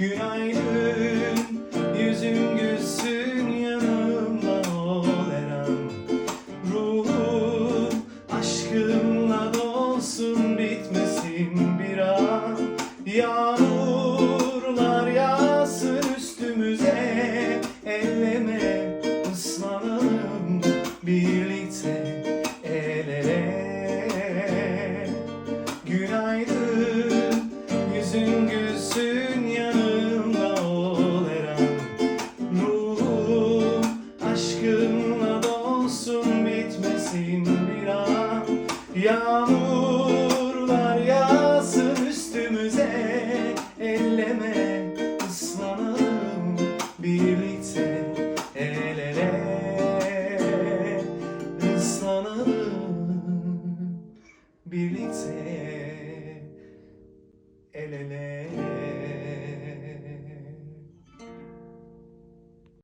Günaydın Yağmurlar yağsın üstümüze Elleme ıslanalım birlikte El ele ıslanalım birlikte El ele.